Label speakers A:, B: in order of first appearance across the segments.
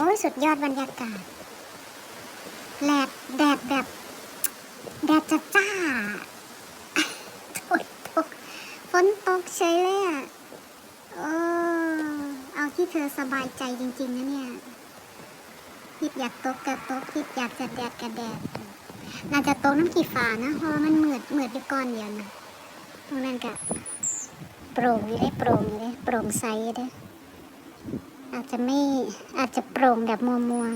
A: อ้ยสุดยอดบรรยากาศแดดแดดแบบแดดจัดจ้าฝนตกฝนตกเฉยเลยอะโอ้เอาที่เธอสบายใจจริง ๆนะเนี่ยคิดอยากตกกระตกคิดอยากจะแดดกระแดดน่าจะตกน้ำขีฟ้านะเพราะมันเหมือดเหมือดอยู่ก้อนเดียวนะตรงนั้นก็โปร่งอยู่ได้โปร่งอยู่ได้โปร่งใสอยู่ได้ อาจจะไม่อาจจะโปร่งแบบมัวมัวๆ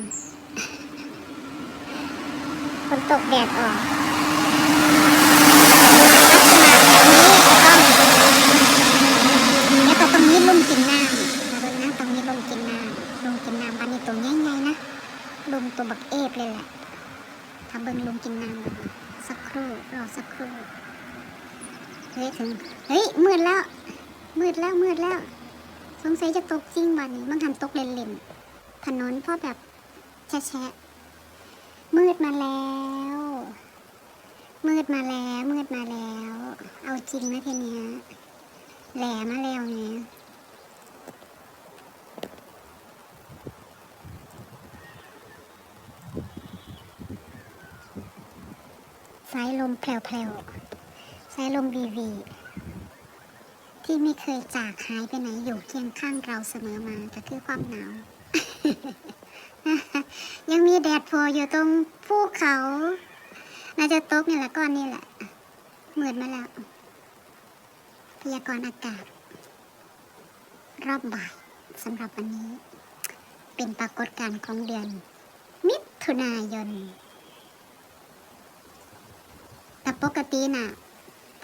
A: ฝนตกแดดออกลักษณะแบบนี้จะต้องแล้วตรงนี้ลุ่มกินน้ำนะนะตรงนี้ลุ่มกินน้ำลุ่มกินน้ำบ้านนี้ตัวใหญ่ๆนะลุ่มตัวบักเอฟเลยแหละทำเบิ้งลุ่มกินน้ำเลยสักครู่รอสักครู่เฮ้ยถึงเฮ้ยมืดแล้ว มืดแล้วมืดแล้ว สงสัยจะตกจริงวันนี้บางทันตกเล่นๆถนนเพราะแบบแฉะๆมืดมาแล้ว มืดมาแล้ว มืดมาแล้ว เอาจริงนะทีเนี้ยแหลมาแล้วเนี่ยสายลมแผ่วๆสายลมวีวี ที่ไม่เคยจากหายไปไหนอยู่เคียงข้างเราเสมอมาก็คือความหนาว ยังมีแดดโผล่อยู่ตรงภูเขา น่าจะตกนี่แหละก้อนนี่แหละเหมือนมาแล้วพยากรณ์อากาศ รอบบ่ายสำหรับวันนี้ เป็นปรากฏการณ์ของเดือน มิถุนายนแต่ปกติน่ะ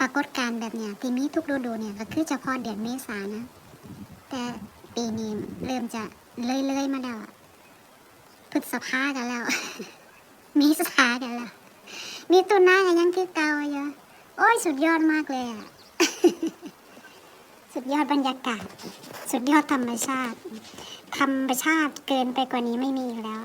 A: ปรากฏการแบบเนี้ยที่มีทุกฤดูเนี่ยก็คือเฉพาะเดือนเมษานะ แต่ปีนี้เริ่มจะเลยเลยๆมาแล้วพฤษภากันแล้ว มีสากันแล้ว มีตุนากันยังคือเก่าอยู่โอ้ยสุดยอดมากเลยอะ สุดยอดบรรยากาศ สุดยอดธรรมชาติ ธรรมชาติเกินไปกว่านี้ไม่มีอีกแล้ว